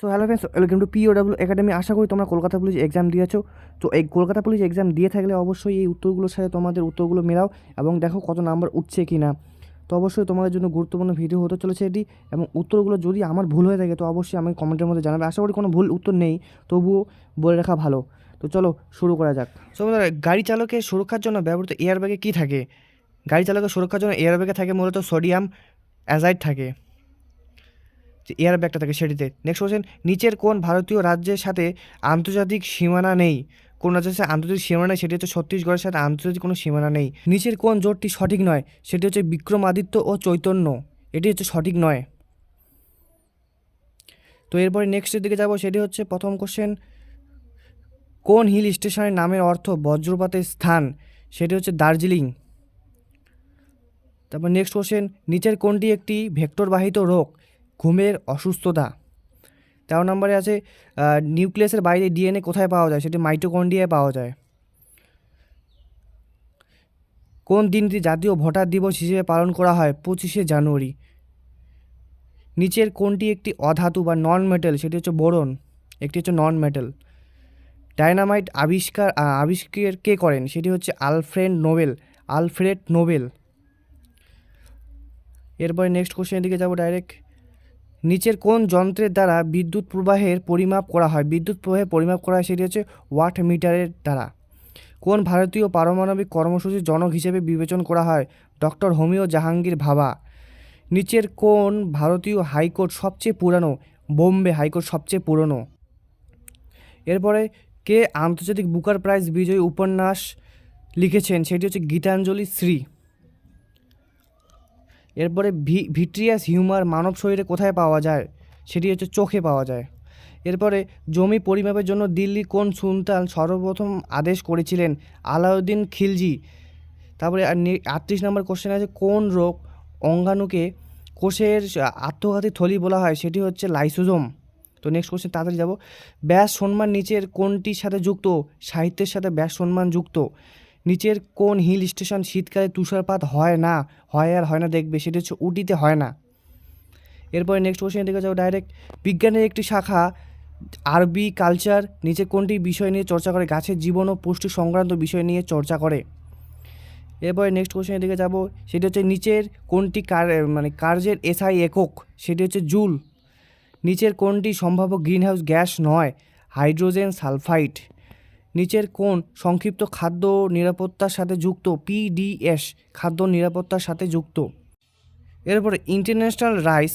তো hello friends welcome to POW academy আশা করি তোমরা কলকাতা পুলিশ এক্সাম দিয়েছ। তো এই কলকাতা পুলিশ এক্সাম দিয়ে থাকলে অবশ্যই এই উত্তরগুলোর সাথে তোমাদের উত্তরগুলো মেলাও এবং দেখো কত নাম্বার উঠছে কি না তো অবশ্যই তোমাদের জন্য গুরুত্বপূর্ণ ভিডিও হতে চলেছে এটি এবং উত্তরগুলো যদি আমার ভুল হয়ে থাকে তো অবশ্যই আমি কমেন্টের মধ্যে জানাবে। আশা করি কোনো ভুল উত্তর নেই, তবুও বলে রাখা ভালো। তো চলো শুরু করা যাক। সো গাড়ি চালকের সুরক্ষার জন্য ব্যবহৃত এয়ারব্যাগে কী থাকে? গাড়ি চালকের সুরক্ষার জন্য এয়ারব্যাগে থাকে মূলত সোডিয়াম অ্যাজাইড থাকে। যে এয়ার ব্যাগটা থাকে সেটিতে। নেক্সট কোশ্চেন নিচের কোন ভারতীয় রাজ্যের সাথে আন্তর্জাতিক সীমানা নেই? কোন রাজ্যের সাথে আন্তর্জাতিক সীমানা নেই, সেটি হচ্ছে ছত্তিশগড়ের সাথে আন্তর্জাতিক কোনো সীমানা নেই। নিচের কোন জোটটি সঠিক নয়, সেটি হচ্ছে বিক্রমাদিত্য ও চৈতন্য। এটি হচ্ছে সঠিক নয়। তো এরপরে নেক্সটের দিকে যাব, সেটি হচ্ছে প্রথম কোশ্চেন কোন হিল স্টেশনের নামের অর্থ বজ্রপাতের স্থান? সেটি হচ্ছে দার্জিলিং। তারপর নেক্সট কোশ্চেন নিচের কোনটি একটি ভেক্টরবাহিত রোগ? ঘুমের অসুস্থতা। তেরো নম্বরে আছে নিউক্লিয়াসের বাইরে ডিএনএ কোথায় পাওয়া যায়? সেটি মাইটোকন্ড্রিয়ায় পাওয়া যায়। কোন দিনটি জাতীয় ভোটার দিবস হিসেবে পালন করা হয়? পঁচিশে জানুয়ারি। নিচের কোনটি একটি অধাতু বা নন মেটাল সেটি হচ্ছে বোরন, একটি হচ্ছে নন মেটাল ডায়নামাইট আবিষ্কার আবিষ্কার কে করেন? সেটি হচ্ছে আলফ্রেড নোবেল আলফ্রেড নোবেল। এরপরে নেক্সট কোশ্চেনের দিকে যাব ডাইরেক্ট নিচের কোন যন্ত্রের দ্বারা বিদ্যুৎ প্রবাহের পরিমাপ করা হয়? বিদ্যুৎ প্রবাহের পরিমাপ করা হয় সেটি হচ্ছে ওয়াট মিটারের দ্বারা। কোন ভারতীয় পারমাণবিক কর্মসূচির জনক হিসেবে বিবেচনা করা হয়? ডক্টর হোমিও জাহাঙ্গীর ভাবা। নিচের কোন ভারতীয় হাইকোর্ট সবচেয়ে পুরানো? বোম্বে হাইকোর্ট সবচেয়ে পুরনো। এরপরে কে আন্তর্জাতিক বুকার প্রাইজ বিজয়ী উপন্যাস লিখেছেন? সেটি হচ্ছে গীতাঞ্জলি শ্রী। এরপরে ভি, ভিট্রিয়াস হিউমার মানব শরীরে কোথায় পাওয়া যায়? সেটি হচ্ছে চোখে পাওয়া যায়। এরপরে জমি পরিমাপের জন্য দিল্লি কোন সুলতান সর্বপ্রথম আদেশ করেছিলেন? আলাউদ্দিন খিলজি। তারপরে আটত্রিশ নম্বর কোশ্চেন আছে, কোন রোগ অঙ্গাণুকে কোষের আত্মঘাতী থলি বলা হয়? সেটি হচ্ছে লাইসোজোম। তো নেক্সট কোশ্চেন তাড়াতাড়ি যাব। ব্যাস সম্মান নিচের কোনটির সাথে যুক্ত? সাহিত্যের সাথে ব্যাস সম্মান যুক্ত। নিচের কোন হিল স্টেশন শীতকালে তুষারপাত হয় না, হয় আর হয় না দেখবে, সেটি হচ্ছে উটিতে হয় না। এরপরে নেক্সট কোশ্চেন দিকে যাব ডাইরেক্ট বিজ্ঞানের একটি শাখা, আরবি কালচার নিচে কোনটি বিষয় নিয়ে চর্চা করে, গাছের জীবন ও পুষ্টি সংক্রান্ত বিষয় নিয়ে চর্চা করে। এরপরে নেক্সট কোশ্চেনের দিকে যাব, সেটি হচ্ছে নিচের কোনটি কার মানে কার্যের এসআই একক, সেটি হচ্ছে জুল। নিচের কোনটি সম্ভাব্য গ্রিনহাউস গ্যাস নয় হাইড্রোজেন সালফাইড নিচের কোন সংক্ষিপ্ত খাদ্য নিরাপত্তার সাথে যুক্ত পিডিএস খাদ্য নিরাপত্তার সাথে যুক্ত। এরপরে ইন্টারন্যাশনাল রাইস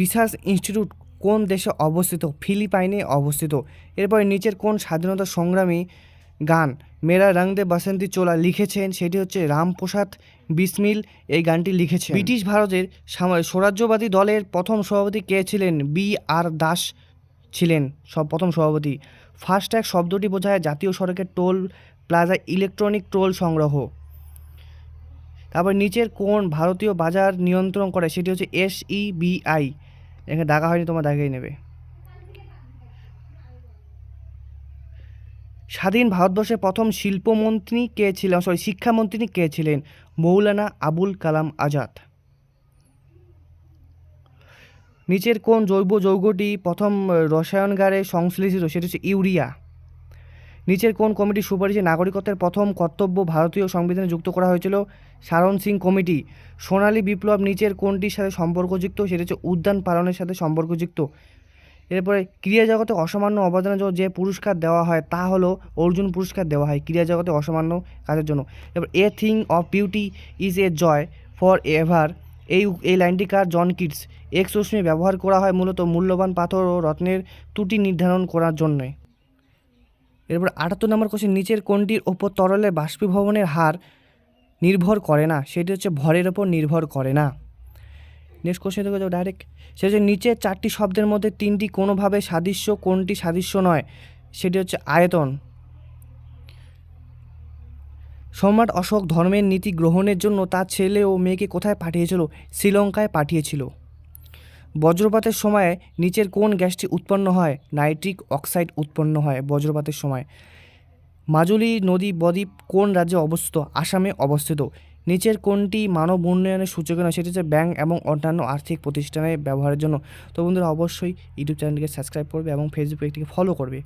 রিসার্চ ইনস্টিটিউট কোন দেশে অবস্থিত? ফিলিপাইনে অবস্থিত। এরপর নিচের কোন স্বাধীনতা সংগ্রামী গান মেরা রং দে বাসন্তী চোলা লিখেছেন, সেটি হচ্ছে রামপ্রসাদ বিসমিল এই গানটি লিখেছেন। ব্রিটিশ ভারতের স্বরাজ্যবাদী দলের প্রথম সভাপতি কে ছিলেন? বি আর দাস ছিলেন, সব প্রথম সভাপতি। ফাস্ট্যাগ শব্দটি বোঝায় জাতীয় সড়কের টোল প্লাজা ইলেকট্রনিক টোল সংগ্রহ। তারপর নিচের কোন ভারতীয় বাজার নিয়ন্ত্রণ করে, সেটি হচ্ছে এস ই বিআই এখানে দাগা হয়নি, তোমার দাগাই নেবে। স্বাধীন ভারতবর্ষের প্রথম শিল্পমন্ত্রী কে ছিলেন? সরি, শিক্ষামন্ত্রী কে ছিলেন? মৌলানা আবুল কালাম আজাদ। নিচের কোন জৈব যৌগটি প্রথম রসায়নগারে সংশ্লেষিত, সেটি হচ্ছে ইউরিয়া। নিচের কোন কমিটির সুপারিশে নাগরিকত্বের প্রথম কর্তব্য ভারতীয় সংবিধানে যুক্ত করা হয়েছিল সারণ সিং কমিটি। সোনালী বিপ্লব নিচের কোনটির সাথে সম্পর্কযুক্ত, সেটা হচ্ছে উদ্যান পালনের সাথে সম্পর্কযুক্ত। এরপরে ক্রিয়া জগতে অসামান্য অবদানের জন্য যে পুরস্কার দেওয়া হয়, তা হলো অর্জুন পুরস্কার দেওয়া হয় ক্রিয়া জগতে অসামান্য কাজের জন্য। এবার a thing of beauty is a joy for ever. এই এই লাইনটি কার জন কিটস। এক্স রশ্মি ব্যবহার করা হয় মূলত মূল্যবান পাথর ও রত্নের ত্রুটি নির্ধারণ করার জন্যে। এরপর আটাত্তর নম্বর কোশ্চেন, নিচের কোনটির ওপর তরলের বাষ্পীভবনের হার নির্ভর করে না, সেটি হচ্ছে ভরের ওপর নির্ভর করে না। নেক্সট কোশ্চেন থেকে ডাইরেক্ট সে হচ্ছে নিচের চারটি শব্দের মধ্যে তিনটি কোনোভাবে সাদৃশ্য, কোনটি সাদৃশ্য নয়, সেটি হচ্ছে আয়তন। সম্রাট অশোক ধর্মের নীতি গ্রহণের জন্য তার ছেলে ও মেয়েকে কোথায় পাঠিয়েছিল? শ্রীলঙ্কায় পাঠিয়েছিল। বজ্রপাতের সময় নিচের কোন গ্যাসটি উৎপন্ন হয়? নাইট্রিক অক্সাইড উৎপন্ন হয় বজ্রপাতের সময়। মাজুলি নদী বদ্বীপ কোন রাজ্যে অবস্থিত? আসামে অবস্থিত। নিচের কোনটি মানব উন্নয়নের সূচক নয়, সেটি হচ্ছে ব্যাংক এবং অন্যান্য আর্থিক প্রতিষ্ঠানে ব্যবহারের জন্য। তো বন্ধুরা, অবশ্যই ইউটিউব চ্যানেলটিকে সাবস্ক্রাইব করবে এবং ফেসবুক পেজটিকে ফলো করবে।